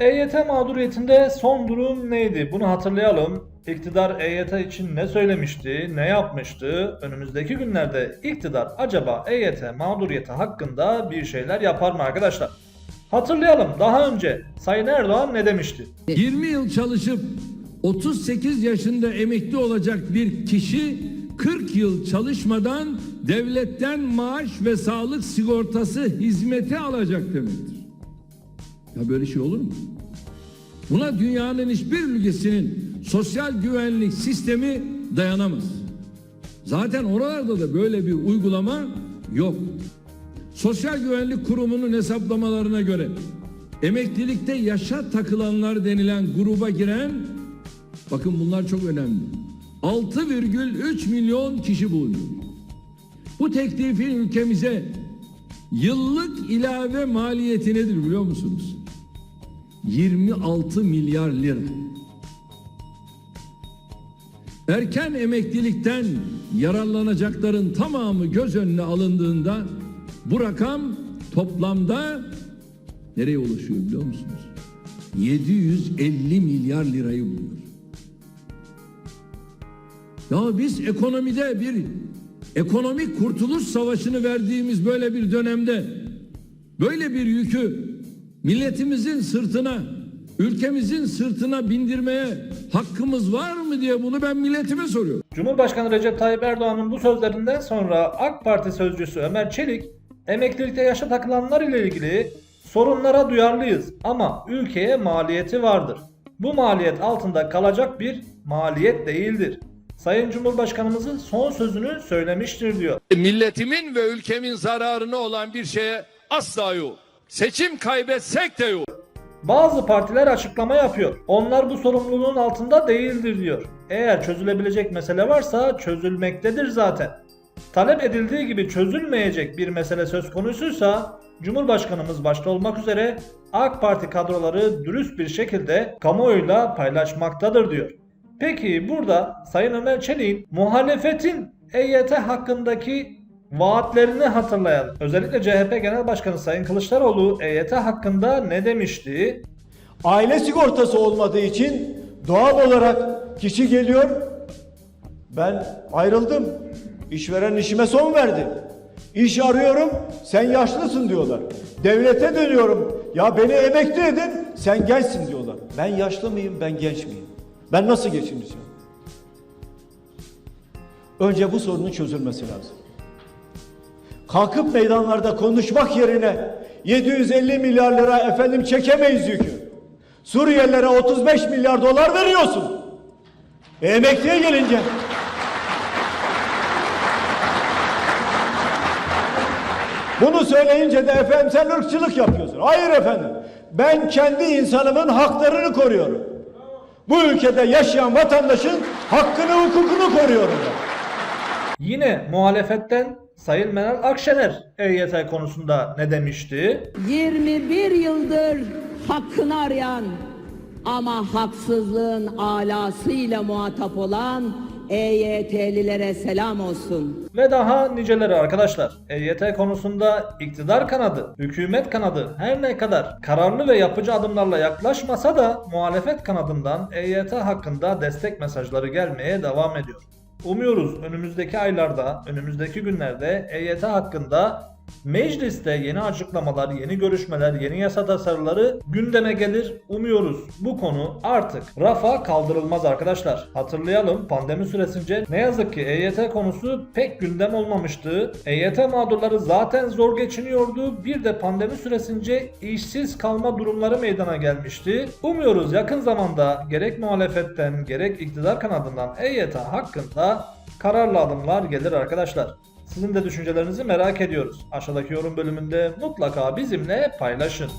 EYT mağduriyetinde son durum neydi? Bunu hatırlayalım. İktidar EYT için ne söylemişti, ne yapmıştı? Önümüzdeki günlerde iktidar acaba EYT mağduriyeti hakkında bir şeyler yapar mı arkadaşlar? Hatırlayalım daha önce Sayın Erdoğan ne demişti? 20 yıl çalışıp 38 yaşında emekli olacak bir kişi 40 yıl çalışmadan devletten maaş ve sağlık sigortası hizmeti alacak demektir. Ya böyle şey olur mu? Buna dünyanın hiçbir ülkesinin sosyal güvenlik sistemi dayanamaz. Zaten oralarda da böyle bir uygulama yok. Sosyal Güvenlik Kurumu'nun hesaplamalarına göre emeklilikte yaşa takılanlar denilen gruba giren bakın bunlar çok önemli. 6,3 milyon kişi bulunuyor. Bu teklifin ülkemize yıllık ilave maliyeti nedir biliyor musunuz? 26 milyar lira. Erken emeklilikten yararlanacakların tamamı göz önüne alındığında bu rakam toplamda nereye ulaşıyor biliyor musunuz? 750 milyar lirayı buluyor. Ya biz ekonomide bir ekonomik kurtuluş savaşını verdiğimiz böyle bir dönemde böyle bir yükü milletimizin sırtına, ülkemizin sırtına bindirmeye hakkımız var mı diye bunu ben milletime soruyorum. Cumhurbaşkanı Recep Tayyip Erdoğan'ın bu sözlerinden sonra AK Parti sözcüsü Ömer Çelik, emeklilikte yaşa takılanlar ile ilgili sorunlara duyarlıyız ama ülkeye maliyeti vardır. Bu maliyet altında kalacak bir maliyet değildir. Sayın Cumhurbaşkanımızın son sözünü söylemiştir diyor. Milletimin ve ülkemin zararına olan bir şeye asla yok. Seçim kaybetsek de yok. Bazı partiler açıklama yapıyor. Onlar bu sorumluluğun altında değildir diyor. Eğer çözülebilecek mesele varsa çözülmektedir zaten. Talep edildiği gibi çözülmeyecek bir mesele söz konusuysa Cumhurbaşkanımız başta olmak üzere AK Parti kadroları dürüst bir şekilde kamuoyuyla paylaşmaktadır diyor. Peki burada Sayın Ömer Çelik'in muhalefetin EYT hakkındaki vaatlerini hatırlayalım. Özellikle CHP Genel Başkanı Sayın Kılıçdaroğlu EYT hakkında ne demişti? Aile sigortası olmadığı için doğal olarak kişi geliyor. Ben ayrıldım. İşveren işime son verdi. İş arıyorum. Sen yaşlısın diyorlar. Devlete dönüyorum. Ya beni emekli edin. Sen gençsin diyorlar. Ben yaşlı mıyım? Ben genç miyim? Ben nasıl geçineceğim? Önce bu sorunun çözülmesi lazım. Kalkıp meydanlarda konuşmak yerine 750 milyar lira efendim çekemeyiz yükü. Suriyelilere 35 milyar dolar veriyorsun. E, emekliye gelince Bunu söyleyince de efendim sen ırkçılık yapıyorsun. Hayır efendim. Ben kendi insanımın haklarını koruyorum. Bu ülkede yaşayan vatandaşın hakkını hukukunu koruyorum ben. Yine muhalefetten Sayın Meral Akşener EYT konusunda ne demişti? 21 yıldır hakkını arayan ama haksızlığın alasıyla muhatap olan EYT'lilere selam olsun. Ve daha niceleri arkadaşlar. EYT konusunda iktidar kanadı, hükümet kanadı her ne kadar kararlı ve yapıcı adımlarla yaklaşmasa da muhalefet kanadından EYT hakkında destek mesajları gelmeye devam ediyor. Umuyoruz önümüzdeki aylarda, önümüzdeki günlerde EYT hakkında mecliste yeni açıklamalar, yeni görüşmeler, yeni yasa tasarıları gündeme gelir. Umuyoruz bu konu artık rafa kaldırılmaz arkadaşlar. Hatırlayalım pandemi süresince ne yazık ki EYT konusu pek gündem olmamıştı. EYT mağdurları zaten zor geçiniyordu. Bir de pandemi süresince işsiz kalma durumları meydana gelmişti. Umuyoruz yakın zamanda gerek muhalefetten gerek iktidar kanadından EYT hakkında kararlı adımlar gelir arkadaşlar. Sizin de düşüncelerinizi merak ediyoruz. Aşağıdaki yorum bölümünde mutlaka bizimle paylaşın.